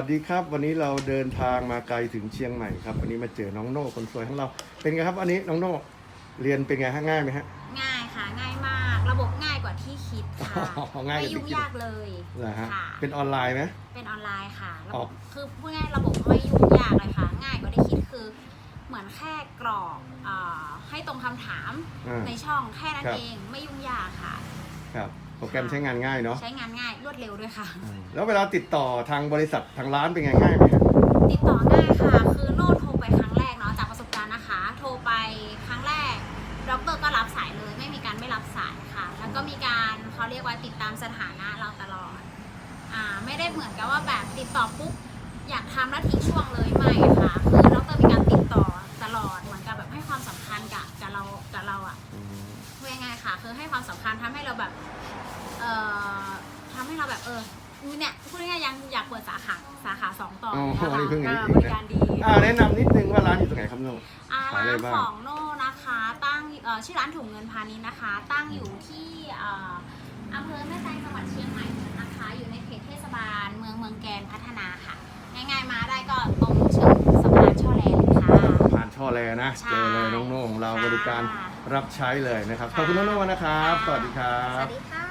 สวัสดีครับวันนี้เราเดินทางมาไกลถึงเชียงใหม่ครับ วันนี้มาเจอน้องโน่คนสวยของเรา เป็นไงครับวันนี้น้องโน่เรียนเป็นไงฮะง่ายไหมฮะ ง่ายค่ะง่ายมาก ระบบง่ายกว่าที่คิดค่ะอ๋อง่ายกว่าไม่ที่ยุ่งคิดยากเลยเหรอฮะค่ะเป็นออนไลน์ไหมเป็นออนไลน์ค่ะระอ๋บอบคือพูดง่ายๆระบบไม่ยุ่งยากเลยค่ะ ง่ายกว่าที่คิดคือ เหมือนแค่กรอกเอ่อให้ตรงคำถามอ่าในช่องแค่นั้นครับเองไม่ยุ่งยากค่ะ ครับ โปรแกรมใช้งานง่ายเนาะใช้งานง่ายรวดเร็วด้วยค่ะอืมแล้วเวลาติดต่อทางบริษัททางร้านเป็นไงง่ายไหมฮะติดต่อง่ายค่ะ คือโน้ตโทรไปครั้งแรกเนาะจากประสบการณ์นะคะ โทรไปครั้งแรกด็อกเตอร์ก็รับสายเลย ไม่มีการไม่รับสายค่ะ แล้วก็มีการเขาเรียกว่าติดตามสถานะเราตลอดอ่าไม่ได้เหมือนกับว่าแบบติดต่อปุ๊บอยากทำแล้วทิ้งช่วงเลยไม่ค่ะคือด็อกเตอร์มีการติดต่อตลอดเหมือนกับแบบให้ความสำคัญกับกับเรากับเราอะอืมพูดง่ายๆค่ะ คือให้ความสำคัญทำให้เราแบบเอ่อทำให้เรา แบบเออเนี่ยพูดง่ายๆยังอยากเปิดสาขาสาขาสองต่ออ๋อเนี่ยค่ะนี่เพิ่งก็อีกบริการดีอ่าแนะนำนิดนึงว่าร้านอยู่ตรงไหนครับโน่ อ่าขายอะไรร้านบ้าง ของโน่นะคะ ตั้งเอ่อชื่อร้านถุงเงินพาณิชย์นะคะ ตั้งอยู่ที่เอ่ออำเภอแม่แตงจังหวัดเชียงใหม่นะคะ อยู่ในเขตเทศบาล เมืองเมืองแกนพัฒนาค่ะ ง่ายๆมาได้ก็ตรงเชิงสะพานช่อแลเลยค่ะ ผ่านช่อแลนะใช่เจอเลยน้องโน่ของเราค่ะบริการรับใช้เลยนะครับขอบคุณน้องโน่นะครับ สวัสดีครัสบ วัสดีค่ะ